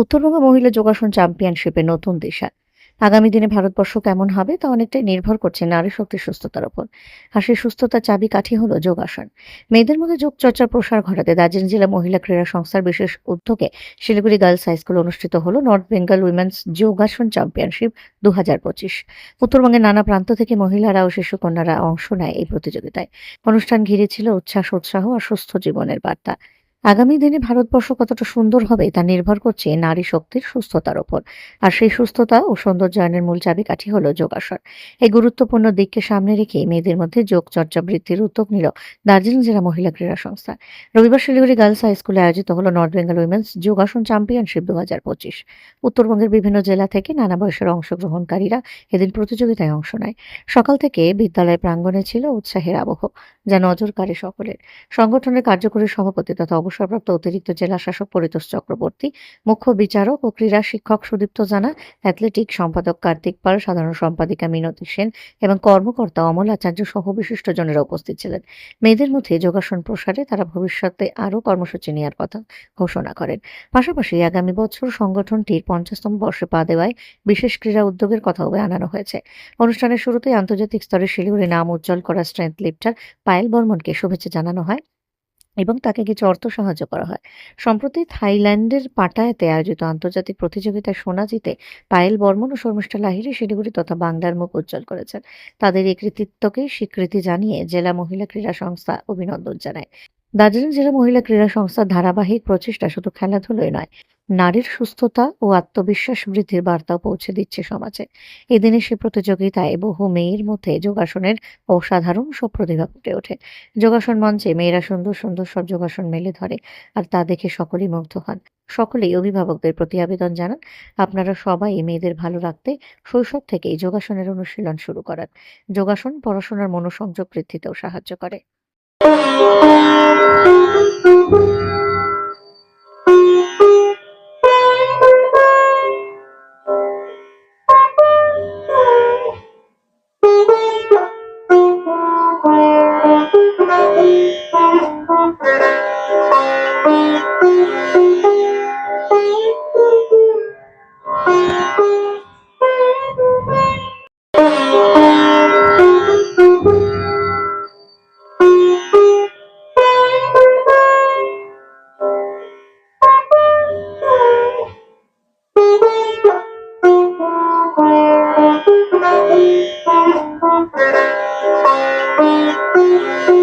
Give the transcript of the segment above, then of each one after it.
উত্তরবঙ্গ মহিলা যোগাসন চ্যাম্পিয়নশিপে নতুন দিশা। আগামী দিনে ভারতবর্ষ কেমন হবে তা অনেকটাই নির্ভর করছে নারী শক্তির সুস্থতার উপর আর সেই সুস্থতার চাবি কাঠি হলো যোগাসন। মেয়েদের মধ্যে যোগ চর্চার প্রসার ঘটাতে দার্জিলিং জেলা মহিলা ক্রীড়া সংস্থার বিশেষ উদ্যোগে শিলিগুড়ি গার্লস হাই স্কুলে অনুষ্ঠিত হলো নর্থ বেঙ্গল উইমেন্স যোগাসন চ্যাম্পিয়নশিপ দু হাজার পঁচিশ। উত্তরবঙ্গের নানা প্রান্ত থেকে মহিলারা ও শিশুকন্যারা অংশ নেয় এই প্রতিযোগিতায়। অনুষ্ঠান ঘিরে ছিল উচ্ছ্বাস, উৎসাহ আর সুস্থ জীবনের বার্তা। আগামী দিনে ভারতবর্ষ কতটা সুন্দর হবে তা নির্ভর করছে নারী শক্তির সুস্থতার ওপর। আর সেই সুস্থতা ও সৌন্দর্যায়নের মূল চাবিকাঠি হল যোগাসন। এই গুরুত্বপূর্ণ দিককে সামনে রেখে মেয়েদের মধ্যে যোগ চর্চা বৃদ্ধির উদ্যোগ নিল দার্জিলিং জেলা মহিলা ক্রীড়া সংস্থা। রবিবার শিলিগুড়ি গার্লস হাই স্কুলে আয়োজিত হল নর্থ বেঙ্গল উইমেন্স যোগাসন চ্যাম্পিয়নশিপ দু হাজার পঁচিশ। উত্তরবঙ্গের বিভিন্ন জেলা থেকে নানা বয়সের অংশগ্রহণকারীরা এদিন প্রতিযোগিতায় অংশ নেয়। সকাল থেকে বিদ্যালয় প্রাঙ্গণে ছিল উৎসাহের আবহ, যা নজর কাড়ে সকলের। সংগঠনের কার্যকরী সভাপতি তথা অবসরপ্রাপ্ত অতিরিক্ত জেলা শাসক পরিতোষ চক্রবর্তী, মুখ্য বিচারক ও ক্রীড়া শিক্ষক সুদীপ্ত জানা, অ্যাথলেটিক সম্পাদক কার্তিক পাল, সাধারণ সম্পাদিকা মিনতি সেন এবং কর্মকর্তা অমল আচার্য সহ বিশিষ্টজনেরা উপস্থিত ছিলেন। মেয়েদের মধ্যে যোগাসন প্রসারে তারা ভবিষ্যতে আরও কর্মসূচি নেওয়ার কথা ঘোষণা করেন। পাশাপাশি আগামী বছর সংগঠনটির পঞ্চাশতম বর্ষে পা দেওয়ায় বিশেষ ক্রীড়া উদ্যোগের কথাও আনানো হয়েছে। অনুষ্ঠানের শুরুতেই আন্তর্জাতিক স্তরে শিলিগুড়ি নাম উজ্জ্বল করা স্ট্রেংথ লিফটার পায়েল বর্মনকে শুভেচ্ছা জানানো হয়। এবং তাকে কিছু অর্থ সাহায্য করা হয়। সম্প্রতি থাইল্যান্ডের পাটায়াতে আয়োজিত আন্তর্জাতিক প্রতিযোগিতায় সোনা জিতে পায়েল বর্মন ও শর্মিষ্ঠা লাহিড়ী শিলিগুড়ি তথা বাংলার মুখ উজ্জ্বল করেছেন। তাদের এই কৃতিত্বকে স্বীকৃতি জানিয়ে জেলা মহিলা ক্রীড়া সংস্থা অভিনন্দন জানায়। দার্জিলিং জেলা মহিলা ক্রীড়া সংস্থার ধারাবাহিক প্রচেষ্টা শুধু খেলাধুলোই নয় নারীর সুস্থতা ও আত্মবিশ্বাস বৃদ্ধির বার্তাও পৌঁছে দিচ্ছে সমাজে। এদিনে সে প্রতিযোগিতায় বহু মেয়ের মধ্যে যোগাসনের অসাধারণ সব প্রতিভা ফুটে ওঠে। যোগাসন মঞ্চে মেয়েরা সুন্দর সুন্দর সব যোগাসন মেলে ধরে আর তা দেখে সকলেই মুগ্ধ হন। সকলেই অভিভাবকদের প্রতি আবেদন জানান, আপনারা সবাই মেয়েদের ভালো রাখতে শৈশব থেকেই যোগাসনের অনুশীলন শুরু করান। যোগাসন পড়াশোনার মনোসংযোগ বৃদ্ধিতেও সাহায্য করে। Thank you.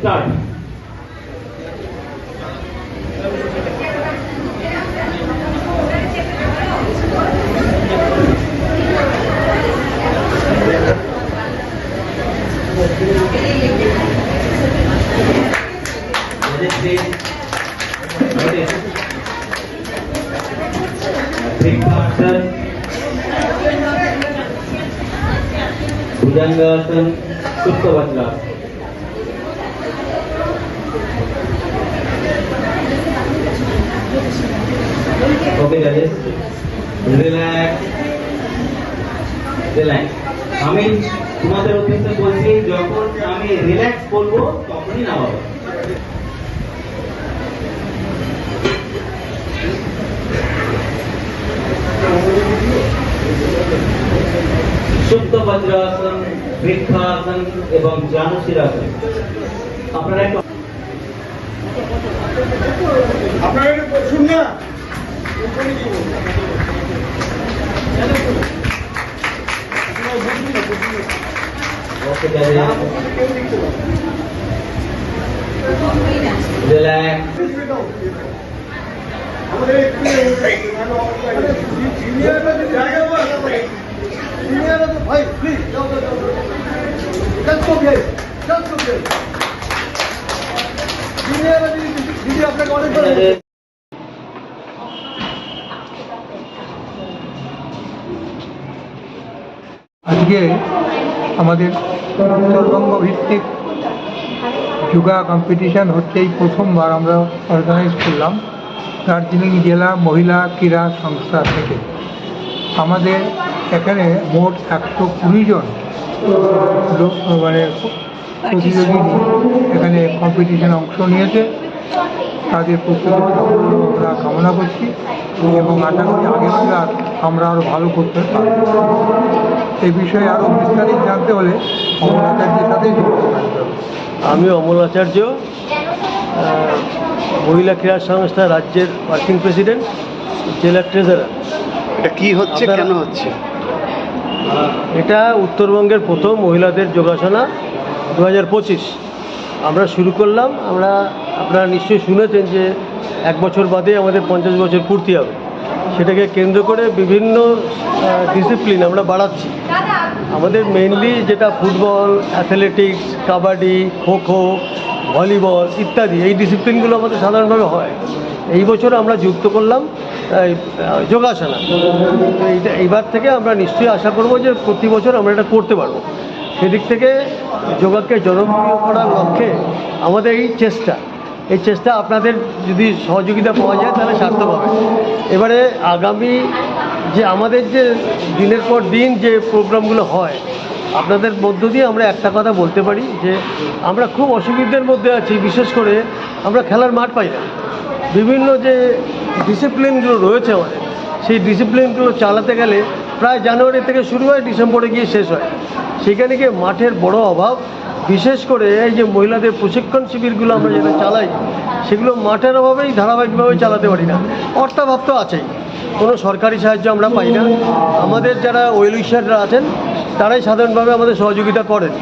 Start Very great. Very good. Vrikshasana भुजंगासन सुप्त vajrasana okay Rajesh relax relax আমি তোমাদের উদ্দেশ্যে বলছি, যখন আমি রিল্যাক্স বলব তখনই নামাবো। শুদ্ধ বজ্রাসন বৃক্ষাসন এবং জানুশিরাসন। আপনারা জায়গা পায় সিনিয়ররা তো ভাই প্লিজ আজকে আমাদের উত্তরবঙ্গ ভিত্তিক যোগা কম্পিটিশন হচ্ছে এই প্রথমবার আমরা অর্গানাইজ করলাম দার্জিলিং জেলা মহিলা ক্রীড়া সংস্থা থেকে। আমাদের এখানে মোট একশো কুড়ি জন মানে প্রতিযোগী এখানে কম্পিটিশনে অংশ নিয়েছে। তাদের প্রস্তুতির সাফল্য আমরা কামনা করছি এবং আশা করি আগামীবার আমরা আরও ভালো করতে পারব। এই বিষয়ে আরও বিস্তারিত জানতে হলে অমরাচার্যের সাথে যুক্ত থাকতে হবে। আমি অমল আচার্য মহিলা ক্রীড়া সংস্থা রাজ্যের ওয়ার্কিং প্রেসিডেন্ট জেলা ট্রেজারার এটা কি হচ্ছে কেন হচ্ছে? এটা উত্তরবঙ্গের প্রথম মহিলাদের যোগাসনা দু হাজার পঁচিশ। আমরা শুরু করলাম আমরা আপনারা নিশ্চয়ই শুনেছেন যে এক বছর বাদে আমাদের পঞ্চাশ বছর পূর্তি হবে। সেটাকে কেন্দ্র করে বিভিন্ন ডিসিপ্লিন আমরা বাড়াচ্ছি। আমাদের মেইনলি যেটা football athletics kabaddi, kho kho volleyball ইত্যাদি, এই ডিসিপ্লিনগুলো আমাদের সাধারণভাবে হয়। এই বছর আমরা যুক্ত করলাম যোগাসনা। এইটা, এইবার থেকে আমরা নিশ্চয়ই আশা করব যে প্রতি বছর আমরা এটা করতে পারব। সেদিক থেকে যোগাকে জনপ্রিয় করার লক্ষ্যে আমাদের এই চেষ্টা। এই চেষ্টা আপনাদের যদি সহযোগিতা পাওয়া যায়, তাহলে সার্থক হবে। এবারে আগামী যে আমাদের যে দিনের পর দিন যে প্রোগ্রামগুলো হয়, আপনাদের মধ্য দিয়ে আমরা একটা কথা বলতে পারি যে আমরা খুব অসুবিধার মধ্যে আছি, বিশেষ করে আমরা খেলার মাঠ পাই না। বিভিন্ন যে ডিসিপ্লিনগুলো রয়েছে আমাদের, সেই ডিসিপ্লিনগুলো চালাতে গেলে প্রায় জানুয়ারি থেকে শুরু হয়, ডিসেম্বরে গিয়ে শেষ হয়। সেখানে গিয়ে মাঠের বড় অভাব বিশেষ করে এই যে মহিলাদের প্রশিক্ষণ শিবিরগুলো আমরা যেটা চালাই, সেগুলো মাঠের অভাবেই ধারাবাহিকভাবে চালাতে পারি না। অর্থাভাব তো আছেই। কোনো সরকারি সাহায্য আমরা পাই না। আমাদের যারা ওয়েলউইশাররা আছেন, তারাই সাধারণভাবে আমাদের সহযোগিতা করেন।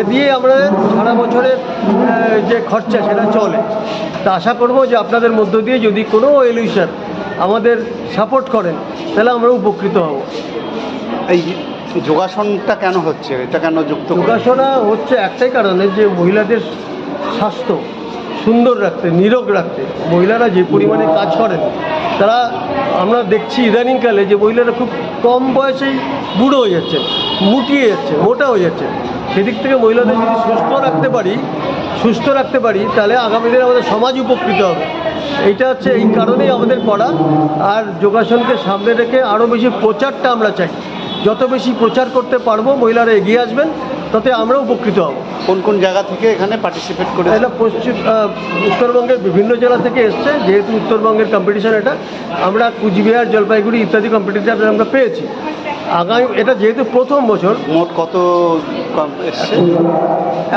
এ দিয়ে আমরা সারা বছরের যে খরচা, সেটা চলে। তা আশা করব যে আপনাদের মধ্য দিয়ে যদি কোনো ওয়েলউইশার আমাদের সাপোর্ট করেন, তাহলে আমরা উপকৃত হব। এই যোগাসনটা কেন হচ্ছে? এটা কেন যুক্ত? যোগাসনা হচ্ছে একটাই কারণে যে মহিলাদের স্বাস্থ্য সুন্দর রাখতে, নিরোগ রাখতে, মহিলারা যে পরিমাণে কাজ করেন, তারা আমরা দেখছি ইদানিংকালে যে মহিলারা খুব কম বয়সেই বুড়ো হয়ে যাচ্ছে, মুটিয়ে যাচ্ছে, মোটা হয়ে যাচ্ছে। সেদিক থেকে মহিলাদের যদি সুস্থ রাখতে পারি, সুস্থ রাখতে পারি, তাহলে আগামী দিনে আমাদের সমাজ উপকৃত হবে। এইটা হচ্ছে এই কারণেই আমাদের করা। আর যোগাসনকে সামনে রেখে আরও বেশি প্রচারটা আমরা চাই। যত বেশি প্রচার করতে পারব মহিলারা এগিয়ে আসবেন তাতে আমরা উপকৃত হব। কোন কোন জায়গা থেকে এখানে পার্টিসিপেট করে এটা পশ্চিম উত্তরবঙ্গের বিভিন্ন জেলা থেকে এসছে যেহেতু উত্তরবঙ্গের কম্পিটিশন এটা আমরা কুচবিহার জলপাইগুড়ি ইত্যাদি কম্পিটিশন আমরা পেয়েছি। আগামী এটা যেহেতু প্রথম বছর মোট কত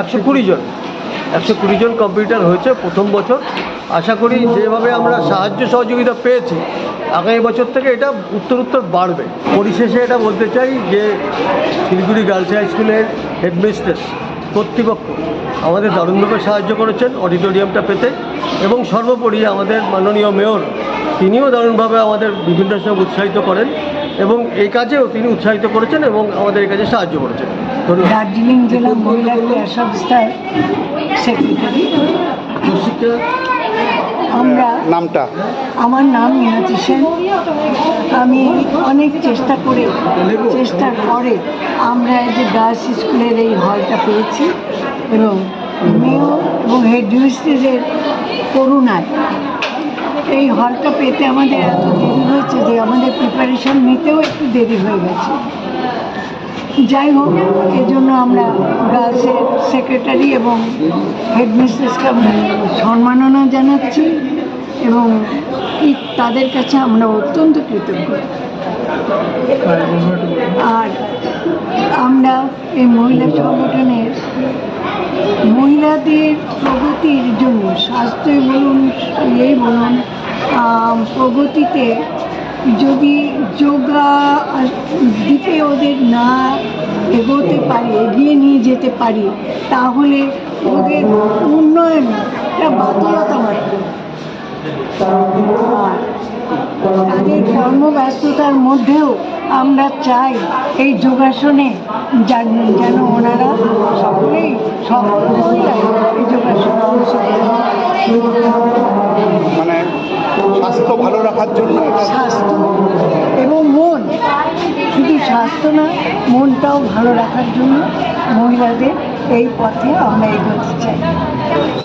একশো কুড়ি জন। একশো কুড়ি জন কম্পিউটার হয়েছে প্রথম বছর। আশা করি যেভাবে আমরা সাহায্য সহযোগিতা পেয়েছি, আগামী বছর থেকে এটা উত্তর উত্তর বাড়বে। পরিশেষে এটা বলতে চাই যে শিলিগুড়ি গার্লস হাই স্কুলের হেডমিস্ট্রেস কর্তৃপক্ষ আমাদের দারুণভাবে সাহায্য করেছেন অডিটোরিয়ামটা পেতে এবং সর্বোপরি আমাদের মাননীয় মেয়র, তিনিও দারুণভাবে আমাদের বিভিন্ন সময় উৎসাহিত করেন এবং এই কাজেও তিনি উৎসাহিত করেছেন এবং আমাদের এই কাজে সাহায্য করেছেন। দার্জিলিং জেলা মহিলা ক্রীড়া সংস্থার সেক্রেটারি। আমরা নামটা। আমার নাম মিনতি সেন। আমি অনেক চেষ্টা করে চেষ্টার পরে আমরা যে গার্লস স্কুলের এই হলটা পেয়েছি এবং মেয় এবং হেড মিস্ট্রেসের করুণায় এই হলটা পেতে আমাদের এত দেরি হয়েছে যে আমাদের প্রিপারেশন নিতেও একটু দেরি হয়ে গেছে। যাই হোক, এজন্য আমরা গার্লসের সেক্রেটারি এবং হেডমিস্ট্রেসকে আমরা সম্মাননা জানাচ্ছি এবং তাদের কাছে আমরা অত্যন্ত কৃতজ্ঞ। আর আমরা এই মহিলা সংগঠনের মহিলাদের প্রগতির জন্য স্বাস্থ্যই বলুন এই বলুন প্রগতিতে যদি যোগা দিকে ওদের না এগোতে পারি, এগিয়ে নিয়ে যেতে পারি, তাহলে ওদের উন্নয়নটা বাতুলতা মাত্র আর তাদের কর্মব্যস্ততার মধ্যেও আমরা চাই এই যোগাসনে, যেন যেন ওনারা সকলেই সকল এই যোগাসনে মানে স্বাস্থ্য ভালো রাখার জন্য স্বাস্থ্য এবং মন। শুধু স্বাস্থ্য না মনটাও ভালো রাখার জন্য মহিলাদের এই পথে আমরা এগোতে চাই।